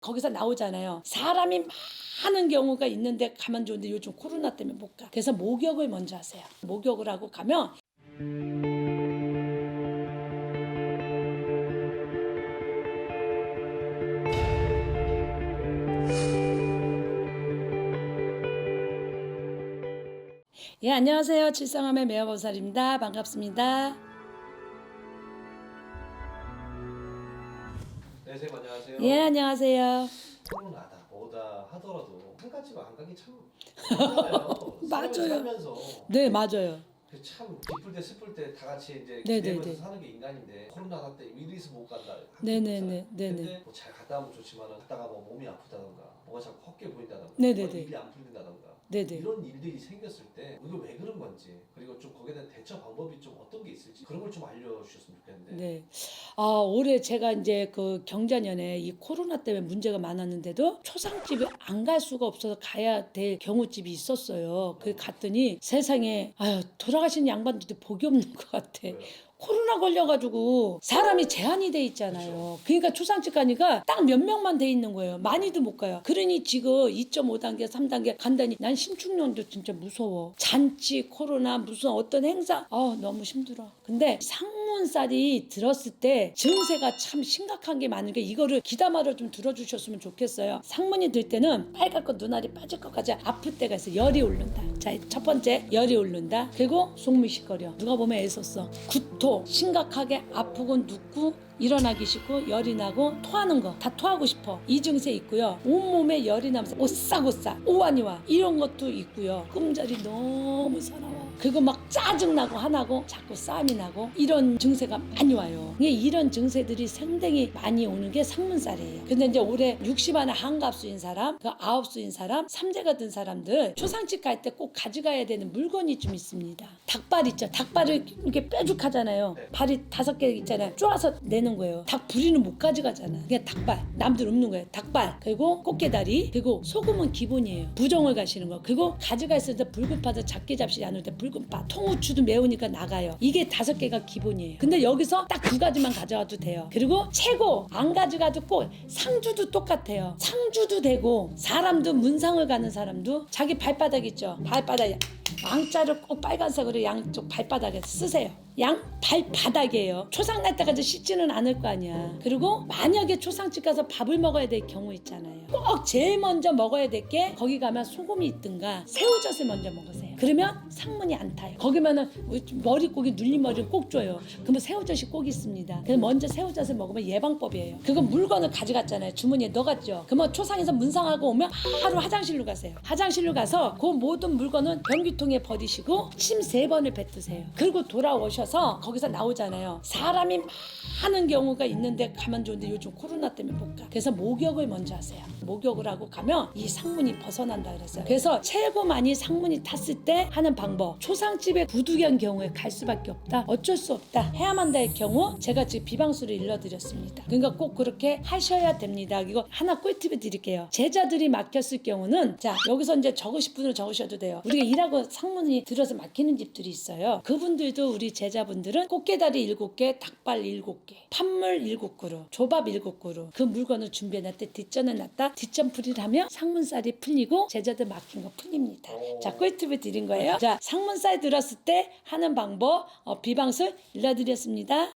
거기서 나오잖아요. 사람이 많은 경우가 있는데 가면 좋은데 요즘 코로나 때문에 못 가. 그래서 목욕을 먼저 하세요. 목욕을 하고 가면 예, 안녕하세요. 칠성함의 매화보살입니다. 반갑습니다. 네, 선생님 안녕하세요. 예, 안녕하세요. 코로나다 뭐다 하더라도 한 가지로 안 가기 참 힘들어요. 맞아요. 살면서 네, 맞아요. 그참 기쁠 때 슬플 때 다 같이 이제 네, 기대면서 네, 네. 사는 게 인간인데 코로나 때 이리서 못 간다. 네, 네, 네, 네, 근데 네. 뭐잘 갔다 오면 좋지만은 갔다가 뭐 몸이 아프다던가 뭐가 자꾸 헛게 보인다던가 네, 네, 뭐 네. 일이 안 풀린다던가 네, 네. 이런 일들이 생겼을 때 이거 왜 그런 건지 그리고 좀 거기에 대한 대처 방법이 좀 어떤 게 있을지 그런 걸 좀 알려주셨으면 좋겠는데 네. 아, 올해 제가 이제 그 경자년에 이 코로나 때문에 문제가 많았는데도 초상집에 안 갈 수가 없어서 가야 될 경우집이 있었어요. 그 갔더니 세상에, 아유, 돌아가신 양반들도 복이 없는 것 같아. 왜요? 코로나 걸려가지고 사람이 제한이 돼 있잖아요. 그러니까 초상집 가니까 딱몇 명만 돼 있는 거예요. 많이도 못 가요. 그러니 지금 2.5단계, 3단계 간다니 난 신축년도 진짜 무서워. 잔치, 코로나, 무슨 어떤 행사, 아 너무 힘들어. 근데 상문살이 들었을 때 증세가 참 심각한 게 많은 게 이거를 기다마를 좀 들어주셨으면 좋겠어요. 상문이 들 때는 빨갛고 눈알이 빠질 것까지 아플 때가 있어. 열이 오른다. 자, 첫 번째 열이 오른다. 그리고 속물 시끄려. 누가 보면 애썼어. 구토, 심각하게 아프고 눕고 일어나기 싫고 열이 나고 토하는 거 다 토하고 싶어. 이 증세 있고요. 온몸에 열이 나면서 오싹오싹 오한이 와 이런 것도 있고요. 꿈자리 너무 서러워 그리고 막 짜증나고 하나고 자꾸 싸움이 나고 이런 증세가 많이 와요 이런 증세들이 상당히 많이 오는 게 상문살이에요 근데 이제 올해 60 안에 한갑수인 사람 그 아홉수인 사람 삼재가 든 사람들 초상집 갈 때 꼭 가져가야 되는 물건이 좀 있습니다 닭발 있죠 닭발을 이렇게 뾰족하잖아요 네. 발이 다섯 개 있잖아요. 쪼아서 내는 거예요. 닭 부리는 못 가져가잖아. 그냥 닭발. 남들 없는 거예요. 닭발. 그리고 꽃게다리. 그리고 소금은 기본이에요. 부정을 가시는 거. 그리고 가져갔을 때 붉은파도 작게 잡시지 않을 때 붉은파. 통후추도 매우니까 나가요. 이게 다섯 개가 기본이에요. 근데 여기서 딱 두 가지만 가져가도 돼요. 그리고 최고 안 가져가도 꼭 상주도 똑같아요. 상주도 되고 사람도 문상을 가는 사람도 자기 발바닥 있죠. 발바닥 왕자를 꼭 빨간색으로 양쪽 발바닥에 쓰세요. 양 발바닥이에요. 초상 날 때까지 씻지는 않을 거 아니야. 그리고 만약에 초상집 가서 밥을 먹어야 될 경우 있잖아요. 꼭 제일 먼저 먹어야 될 게 거기 가면 소금이 있든가 새우젓을 먼저 먹으세요. 그러면 상문이 안 타요. 거기면은 머리고기 눌린 머리를 꼭 줘요. 그러면 새우젓이 꼭 있습니다. 그래서 먼저 새우젓을 먹으면 예방법이에요. 그거 물건을 가져갔잖아요. 주머니에 넣어갔죠. 그러면 초상에서 문상하고 오면 바로 화장실로 가세요. 화장실로 가서 그 모든 물건은 변기통에 버리시고 침 세 번을 뱉으세요. 그리고 돌아오셔서 거기서 나오잖아요. 사람이 많은 경우가 있는데 가면 좋은데 요즘 코로나 때문에 못 가. 그래서 목욕을 먼저 하세요. 목욕을 하고 가면 이 상문이 벗어난다 그랬어요. 그래서 최고 많이 상문이 탔을 때 하는 방법. 초상집에 부득이한 경우에 갈 수밖에 없다. 어쩔 수 없다. 해야만 될 경우 제가 지금 비방수를 일러드렸습니다. 그러니까 꼭 그렇게 하셔야 됩니다. 이거 하나 꿀팁을 드릴게요. 제자들이 막혔을 경우는 자 여기서 이제 적으실 분을 적으셔도 돼요. 우리가 일하고 상문이 들어서 막히는 집들이 있어요. 그분들도 우리 제자분들은 꽃게다리 일곱 개, 닭발 일곱 개, 판물 일곱 그루, 조밥 일곱 그루 그 물건을 준비해놨대 뒷전에 놨다 뒷전 풀이를 하면 상문살이 풀리고 제자들 막힌 거 풀립니다. 오. 자 꿀팁을 드린 거예요. 자 상문살 들었을 때 하는 방법 어, 비방술 일러드렸습니다.